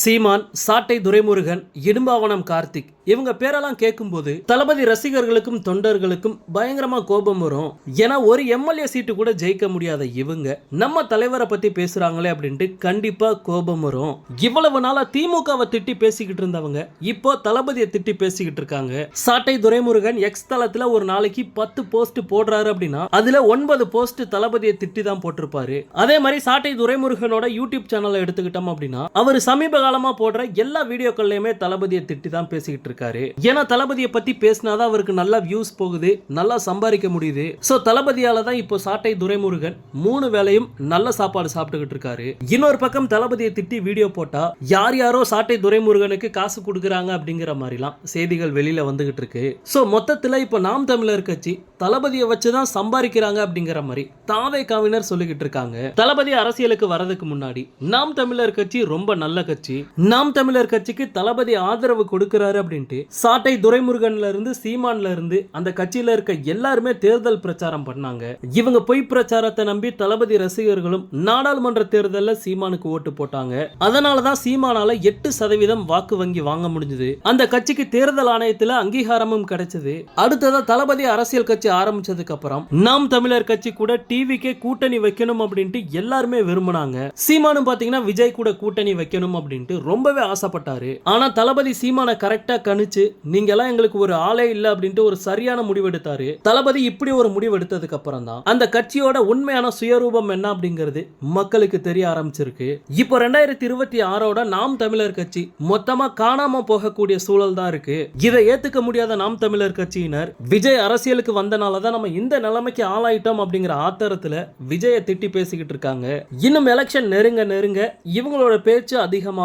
சீமான் சாட்டை துரைமுருகன் இடும்பாவனம் கார்த்திக் இவங்க பேரெல்லாம் கேட்கும்போது தளபதி ரசிகர்களுக்கும் தொண்டர்களுக்கும் பயங்கரமா கோபம் வரும். ஏன்னா ஒரு எம்எல்ஏ சீட்டு கூட ஜெயிக்க முடியாத இவங்க நம்ம தலைவரை பத்தி பேசுறாங்களே அப்படின்ட்டு கண்டிப்பா கோபம் வரும். இவ்வளவு நாளா திமுகவை திட்டி பேசிக்கிட்டு இருந்தவங்க இப்போ தளபதியை திட்டி பேசிக்கிட்டு இருக்காங்க. சாட்டை துரைமுருகன் எக்ஸ் தளத்துல ஒரு நாளைக்கு பத்து போஸ்ட் போடுறாரு அப்படின்னா அதுல ஒன்பது போஸ்ட் தளபதியை திட்டி தான் போட்டிருப்பாரு. அதே மாதிரி சாட்டை துரைமுருகனோட யூடியூப் சேனலை எடுத்துக்கிட்டோம் அப்படின்னா அவர் சமீப காலமா போடுற எல்லா வீடியோக்கள்லயுமே தளபதியை திட்டி தான் பேசிக்கிட்டு இருக்காரு. ஏன்னா தளபதியை பத்தி பேசினாதான் அவருக்கு நல்லா வியூஸ் போகுது நல்லா சம்பாதிக்க முடியுது. சோ தளபதியால தான் இப்போ சாட்டை துரைமுருகன் மூணு வேளையும் நல்ல சாப்பாடு சாப்பிட்டுக்கிட்டு இருக்காரு. இன்னொரு பக்கம் தளபதியை திட்டி வீடியோ போட்டா யார் யாரோ சாட்டை துரைமுருகனுக்கு காசு கொடுக்குறாங்க அப்படிங்கிற மாதிரிலாம் செய்திகள் வெளியில வந்துகிட்டு இருக்கு. சோ மொத்தத்துல இப்போ நாம் தமிழர் கட்சி தளபதியை வச்சுதான் சம்பாதிக்கிறாங்க அப்படிங்கிற மாதிரி தாவே காவினர் சொல்லிக்கிட்டு இருக்காங்க. தளபதி அரசியலுக்கு வரதுக்கு முன்னாடி நாம் தமிழர் கட்சி ரொம்ப நல்ல கட்சி. நாம் தமிழர் கட்சிக்கு தளபதி ஆதரவு கொடுக்கிறாரு அப்படின்ட்டு சாட்டை துரைமுருகன்ல இருந்து சீமான்ல இருந்து அந்த கட்சியில இருக்க எல்லாருமே தேர்தல் பிரச்சாரம் பண்ணாங்க. இவங்க பொய் பிரச்சாரத்தை நம்பி தளபதி ரசிகர்களும் நாடாளுமன்ற தேர்தலில் சீமானுக்கு ஓட்டு போட்டாங்க. அதனாலதான் சீமானால எட்டு சதவீதம் வாக்கு வங்கி வாங்க முடிஞ்சது. அந்த கட்சிக்கு தேர்தல் ஆணையத்துல அங்கீகாரமும் கிடைச்சது. அடுத்ததா தளபதி அரசியல் கட்சி ஆரம்பிச்சதுக்கு அப்புறம் நாம் தமிழர் கட்சி கூட டிவிக்கே கூட்டணி வைக்கணும் அப்படின்ட்டு எல்லாருமே விரும்பினாங்க. சீமானும் பாத்தீங்கன்னா விஜய் கூட கூட்டணி வைக்கணும் அப்படின்னு அப்படின்ட்டு ரொம்பவே ஆசைப்பட்டாரு. ஆனா தளபதி சீமானை கரெக்டா கணிச்சு நீங்க எல்லாம் எங்களுக்கு ஒரு ஆளே இல்ல அப்படின்ட்டு ஒரு சரியான முடிவு எடுத்தாரு தளபதி இப்படி ஒரு முடிவு எடுத்ததுக்கு அப்புறம் தான் அந்த கட்சியோட உண்மையான சுயரூபம் என்ன அப்படிங்கிறது மக்களுக்கு தெரிய ஆரம்பிச்சிருக்கு. இப்போ ரெண்டாயிரத்தி இருபத்தி ஆறோட நாம் தமிழர் கட்சி மொத்தமா காணாம போகக்கூடிய சூழல் தான் இருக்கு. இதை ஏத்துக்க முடியாத நாம் தமிழர் கட்சியினர் விஜய் அரசியலுக்கு வந்தனால தான் நம்ம இந்த நிலைமைக்கு ஆளாயிட்டோம் அப்படிங்கிற ஆத்திரத்துல விஜயை திட்டி பேசிக்கிட்டு இருக்காங்க. இன்னும் எலெக்ஷன் நெருங்க நெருங்க இவங்களோட பேச்சு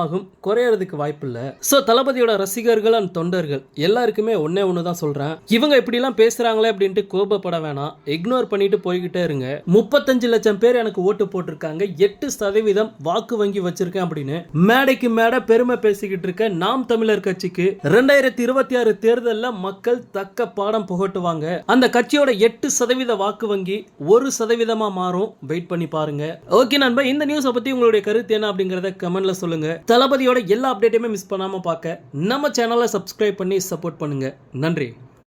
அதிகமாகும் குறையறதுக்கு வாய்ப்பில்லை. ஸோ தளபதியோட ரசிகர்கள் அண்ட் தொண்டர்கள் எல்லாருக்குமே ஒன்னே ஒன்று தான் சொல்கிறேன் இவங்க இப்படிலாம் பேசுகிறாங்களே அப்படின்ட்டு கோபப்பட வேணாம். இக்னோர் பண்ணிட்டு போய்கிட்டே இருங்க. முப்பத்தஞ்சு லட்சம் பேர் எனக்கு ஓட்டு போட்டிருக்காங்க. எட்டு சதவீதம் வாக்கு வங்கி வச்சிருக்கேன் அப்படின்னு மேடைக்கு மேடை பெருமை பேசிக்கிட்டு இருக்க நாம் தமிழர் கட்சிக்கு ரெண்டாயிரத்தி இருபத்தி ஆறு தேர்தலில் மக்கள் தக்க பாடம் புகட்டுவாங்க. அந்த கட்சியோட எட்டு சதவீத வாக்கு வங்கி ஒரு சதவீதமா மாறும். வெயிட் பண்ணி பாருங்க. ஓகே நண்பா இந்த நியூஸை பத்தி உங்களுடைய கருத்து என்ன அப்படிங்கறத கமெண்ட்ல சொல்லுங்க. தளபதியோட எல்லா அப்டேட்டையுமே மிஸ் பண்ணாமல் பார்க்க நம்ம சேனலை சப்ஸ்கிரைப் பண்ணி சப்போர்ட் பண்ணுங்கள் நன்றி.